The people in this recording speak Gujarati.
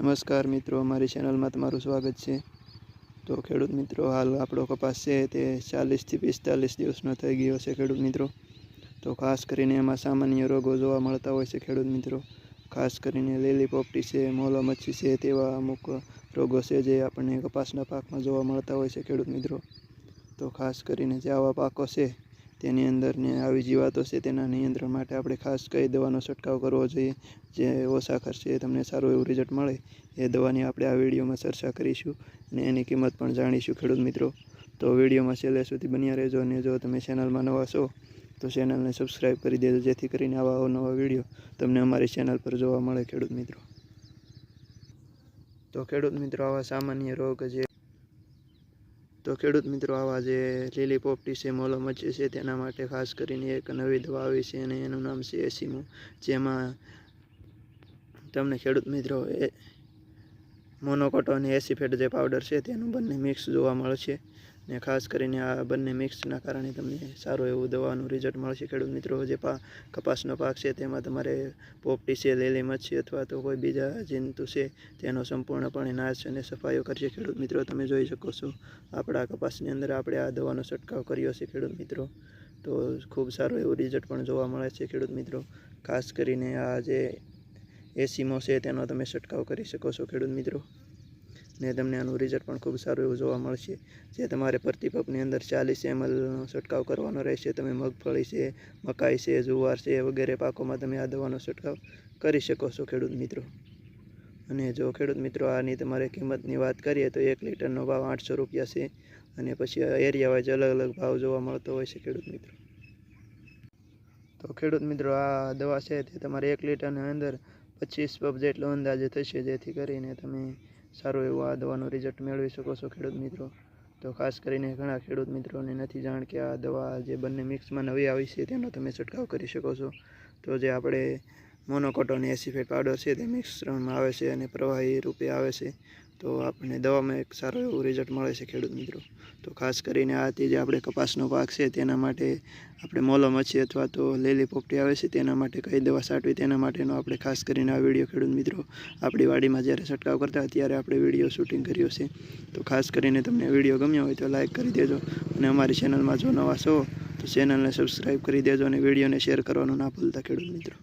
નમસ્કાર મિત્રો, અમારી ચેનલમાં તમારું સ્વાગત છે. તો ખેડૂત મિત્રો, હાલ આપણો કપાસ છે તે ચાલીસથી પિસ્તાલીસ દિવસનો થઈ ગયો છે ખેડૂત મિત્રો. તો ખાસ કરીને એમાં સામાન્ય રોગો જોવા મળતા હોય છે ખેડૂત મિત્રો. ખાસ કરીને લીલી પોપટી છે મોલો મચ્છી છે તેવા અમુક રોગો છે જે આપણને કપાસના પાકમાં જોવા મળતા હોય છે ખેડૂત મિત્રો. તો ખાસ કરીને જે આવા પાકો છે તેની અંદર ને આવી જીવાતો છે તેના નિયંત્રણ માટે આપણે ખાસ કઈ દવાનો છંટકાવ કરવો જોઈએ, જે ઓછા ખર્ચે તમને સારું એવું રિઝલ્ટ મળે, એ દવાની આપણે આ વિડીયોમાં ચર્ચા કરીશું અને એની કિંમત પણ જાણીશું ખેડૂત મિત્રો. તો વિડીયોમાં છેલ્લે સુધી બન્યા રહેજો અને જો તમે ચેનલમાં નવા છો, તો ચેનલને સબસ્ક્રાઈબ કરી દેજો, જેથી કરીને આવા અવનવા વીડિયો તમને અમારી ચેનલ પર જોવા મળે ખેડૂત મિત્રો. તો ખેડૂત મિત્રો, આવા સામાન્ય રોગ જે તો ખેડૂત મિત્રો, આવા જે લીલી પોપટી છે મોલો મચ્છી છે, તેના માટે ખાસ કરીને એક નવી દવા આવી છે અને એનું નામ છે એસીમો જેમાં તમને ખેડૂત મિત્રો, એ મોનોકોટો અને એસીફેટ જે પાવડર છે, તેનું બંને મિક્સ જોવા મળશે ને ખાસ કરીને આ બંને મિક્સના કારણે તમને સારું એવું દવાનું રિઝલ્ટ મળશે. ખેડૂત મિત્રો, જે પા, કપાસનો પાક છે તેમાં તમારે પોપટી છે, લીલી મચ્છી અથવા તો કોઈ બીજા જંતુ છે, તેનો સંપૂર્ણપણે નાશ અને સફાઈઓ કરશે ખેડૂત મિત્રો. તમે જોઈ શકો છો, આપણા કપાસની અંદર આપણે આ દવાનો છંટકાવ કર્યો છે ખેડૂત મિત્રો. તો ખૂબ સારું એવું રિઝલ્ટ પણ જોવા મળે છે ખેડૂત મિત્રો. ખાસ કરીને આ જે એસીમો છે તેનો તમે છંટકાવ કરી શકો છો ખેડૂત મિત્રો. ને તમને આનું રિઝલ્ટ પણ ખૂબ સારું એવું જોવા મળશે. જે તમારે પ્રતિ પંપની અંદર ચાલીસ એમએલનો છંટકાવ કરવાનો રહેશે. તમે મગફળી છે, મકાઈ છે, જુવાર છે વગેરે પાકોમાં તમે આ દવાનો છંટકાવ કરી શકો છો ખેડૂત મિત્રો. અને જો ખેડૂત મિત્રો આની તમારે કિંમતની વાત કરીએ તો એક લીટરનો ભાવ આઠસો રૂપિયા છે અને પછી એરિયા વાઇઝ અલગ અલગ ભાવ જોવા મળતો હોય છે ખેડૂત મિત્રો. તો ખેડૂત મિત્રો આ દવા છે તે તમારે એક લીટરની અંદર પચીસ પબ જેટલો અંદાજે થશે જેથી કરીને તમે સારું એવું આ દવાનું રિઝલ્ટ મેળવી શકો છો ખેડૂત મિત્રો. તો ખાસ કરીને ઘણા ખેડૂત મિત્રોને નથી જાણ કે આ દવા જે બંને મિક્સમાં નવી આવી છે તેનો તમે છંટકાવ કરી શકો છો. તો જે આપણે મોનોકોટોન એસિફેટ પાવડર છે તે મિશ્રણમાં આવે છે અને પ્રવાહી રૂપે આવે છે. તો આપણને દવામાં એક સારું એવું રિઝલ્ટ મળે છે ખેડૂત મિત્રો. તો ખાસ કરીને આથી જે આપણે કપાસનો પાક છે તેના માટે આપણે મોલો મચ્છી અથવા તો લીલી પોપટી આવે છે તેના માટે કઈ દવા છાંટવી તેના માટેનો આપણે ખાસ કરીને આ વીડિયો ખેડૂત મિત્રો આપણી વાડીમાં જ્યારે છંટકાવ કરતા ત્યારે આપણે વીડિયો શૂટિંગ કર્યો છે. તો ખાસ કરીને તમને વીડિયો ગમ્યો હોય તો લાઇક કરી દેજો અને અમારી ચેનલમાં જો નવા છો તો ચેનલને સબસ્ક્રાઈબ કરી દેજો અને વિડીયોને શેર કરવાનું ના ભૂલતા ખેડૂત મિત્રો.